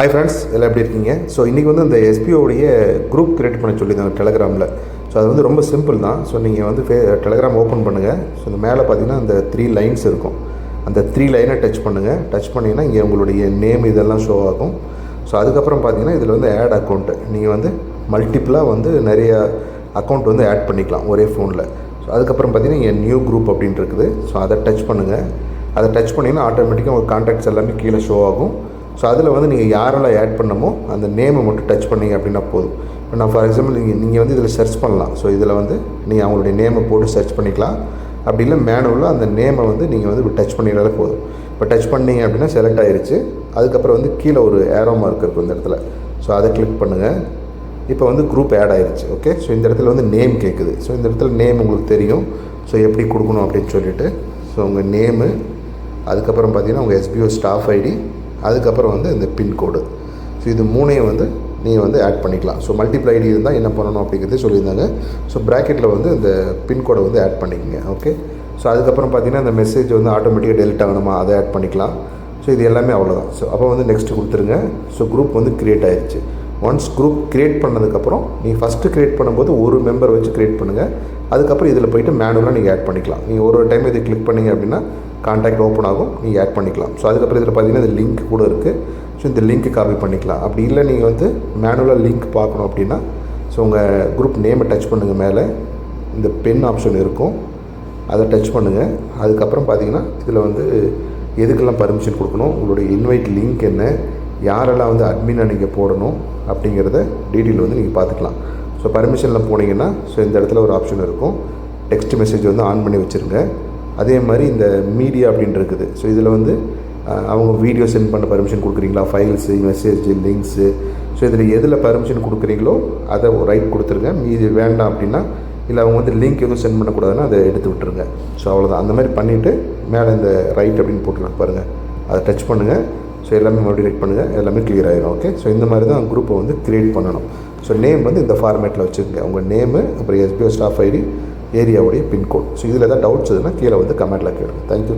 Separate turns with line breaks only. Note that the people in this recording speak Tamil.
ஹாய் ஃப்ரெண்ட்ஸ் எல்லாம் எப்படி இருக்கீங்க? ஸோ இன்றைக்கி வந்து இந்த எஸ்பிஓடைய குரூப் கிரியேட் பண்ண சொல்லியிருந்தாங்க டெலகிராமில் ஸோ அது வந்து ரொம்ப சிம்பிள் தான். ஸோ நீங்கள் வந்து ஃபே டெலகிராம் ஓப்பன் பண்ணுங்கள் ஸோ இந்த மேலே பார்த்தீங்கன்னா அந்த த்ரீ லைன்ஸ் இருக்கும். அந்த த்ரீ லைனை டச் பண்ணுங்கள் டச் பண்ணிங்கன்னா இங்கே உங்களுடைய நேம் இதெல்லாம் ஷோ ஆகும். ஸோ அதுக்கப்புறம் பார்த்தீங்கன்னா இதில் வந்து ஆட் அக்கௌண்ட்டு நீங்கள் வந்து மல்டிப்புளாக வந்து நிறைய அக்கௌண்ட் வந்து ஆட் பண்ணிக்கலாம் ஒரே ஃபோனில் ஸோ அதுக்கப்புறம் பார்த்தீங்கன்னா இங்கே நியூ குரூப் அப்படின்ட்டு இருக்குது. ஸோ அதை டச் பண்ணுங்கள் அதை டச் பண்ணிங்கன்னா ஆட்டோமேட்டிக்காக உங்கள் கான்டாக்ட்ஸ் எல்லாமே கீழே ஷோ ஆகும். ஸோ அதில் வந்து நீங்கள் யாரெல்லாம் ஆட் பண்ணமோ அந்த நேமை மட்டும் டச் பண்ணீங்க அப்படின்னா போதும். இப்போ நான் ஃபார் எக்ஸாம்பிள் நீங்கள் நீங்கள் வந்து இதில் சர்ச் பண்ணலாம். ஸோ இதில் வந்து நீங்கள் அவங்களுடைய நேமை போட்டு சர்ச் பண்ணிக்கலாம். அப்படி இல்லை மேனுவலாக அந்த நேமை வந்து நீங்கள் வந்து டச் பண்ணிங்கனாலே போதும். இப்போ டச் பண்ணீங்க அப்படின்னா செலக்ட் ஆகிருச்சு அதுக்கப்புறம் வந்து கீழே ஒரு ஏரோ மார்க் இருக்கும் இந்த இடத்துல. ஸோ அதை கிளிக் பண்ணுங்கள் இப்போ வந்து குரூப் ஆட் ஆகிருச்சு ஓகே ஸோ இந்த இடத்துல வந்து நேம் கேட்குது ஸோ இந்த இடத்துல நேம் உங்களுக்கு தெரியும். ஸோ எப்படி கொடுக்கணும் அப்படின்னு சொல்லிட்டு. ஸோ உங்கள் நேமு அதுக்கப்புறம் பார்த்தீங்கன்னா உங்கள் எஸ்பிஓ ஸ்டாஃப் ஐடி அதுக்கப்புறம் வந்து இந்த பின்கோடு ஸோ இது மூணையும் வந்து நீங்கள் வந்து ஆட் பண்ணிக்கலாம். ஸோ மல்டிபிள் ஐடி இருந்தால் என்ன பண்ணணும் அப்படிங்கிறதே சொல்லியிருந்தாங்க. ஸோ ப்ராக்கெட்டில் வந்து இந்த பின்கோடை வந்து ஆட் பண்ணிக்கங்க ஓகே ஸோ அதுக்கப்புறம் பார்த்தீங்கன்னா இந்த மெசேஜ் வந்து ஆட்டோமேட்டிக்காக டெலிட் ஆகணுமா? அதை ஆட் பண்ணிக்கலாம். ஸோ இது எல்லாமே அவ்வளோதான் ஸோ அப்போ வந்து நெக்ஸ்ட் கொடுத்துருங்க. ஸோ குரூப் வந்து க்ரியேட் ஆயிடுச்சு ஒன்ஸ் குரூப் க்ரியேட் பண்ணதுக்கப்புறம் நீங்கள் ஃபஸ்ட்டு க்ரியேட் பண்ணும்போது ஒரு மெம்பர் வச்சு க்ரியேட் பண்ணுங்கள் அதுக்கப்புறம் இதில் போய்ட்டு மேனுவலாக நீங்கள் ஆட் பண்ணிக்கலாம். நீங்கள் ஒரு ஒரு டைம் இதை கிளிக் பண்ணீங்க அப்படின்னா கான்டாக்ட் ஓப்பன் ஆகும் நீங்கள் ஆட் பண்ணிக்கலாம். ஸோ அதுக்கப்புறம் இதில் பார்த்தீங்கன்னா இந்த லிங்க் கூட இருக்குது ஸோ இந்த லிங்க்கு காப்பி பண்ணிக்கலாம். அப்படி இல்லை நீங்கள் வந்து மேனுவலாக லிங்க் பார்க்கணும் அப்படின்னா ஸோ உங்கள் குரூப் நேமை டச் பண்ணுங்கள் மேலே. இந்த பென் ஆப்ஷன் இருக்கும். அதை டச் பண்ணுங்கள் அதுக்கப்புறம் பார்த்தீங்கன்னா இதில் வந்து எதுக்கெல்லாம் பர்மிஷன் கொடுக்கணும்? உங்களுடைய இன்வைட் லிங்க் என்ன? யாரெல்லாம் வந்து அட்மினாக நீங்கள் போடணும்? அப்படிங்கிறத டீட்டெயில் வந்து நீங்கள் பார்த்துக்கலாம். ஸோ பர்மிஷனில் போனீங்கன்னா ஸோ இந்த இடத்துல ஒரு ஆப்ஷன் இருக்கும். டெக்ஸ்ட் மெசேஜ் வந்து ஆன் பண்ணி வச்சுருங்க. அதே மாதிரி இந்த மீடியா அப்படின்னு இருக்குது. ஸோ இதில் வந்து அவங்க வீடியோ சென்ட் பண்ண பர்மிஷன் கொடுக்குறீங்களா? ஃபைல்ஸு மெசேஜ் லிங்க்ஸு ஸோ இதில் எதில் பர்மிஷன் கொடுக்குறீங்களோ அதை ரைட் கொடுத்துருங்க. மீதி வேண்டாம் அப்படின்னா இல்லை அவங்க வந்து லிங்க் எதுவும் சென்ட் பண்ணக்கூடாதுன்னா அதை எடுத்து விட்டுருங்க. ஸோ அவ்வளோதான் அந்த மாதிரி பண்ணிவிட்டு மேலே இந்த ரைட் அப்படின்னு போட்டுருக்கு பாருங்கள் அதை டச் பண்ணுங்கள் ஸோ எல்லாமே மறுபடியும் ரைட் பண்ணுங்கள் எல்லாமே கிளியர் ஆகிடும் ஓகே ஸோ இந்த மாதிரி தான் குரூப்பை வந்து க்ரியேட் பண்ணணும். ஸோ நேம் வந்து இந்த ஃபார்மேட்டில் வச்சுருங்க உங்கள் நேமு அப்புறம் எஸ்பிஓ ஸ்டாஃப் ஐடி ஏரியாவுடைய பின்கோட். ஸோ இதில் ஏதாவது டவுட்ஸ் எதுனா கீழே வந்து கமெண்ட்டில் கேளுங்க. தேங்க்யூ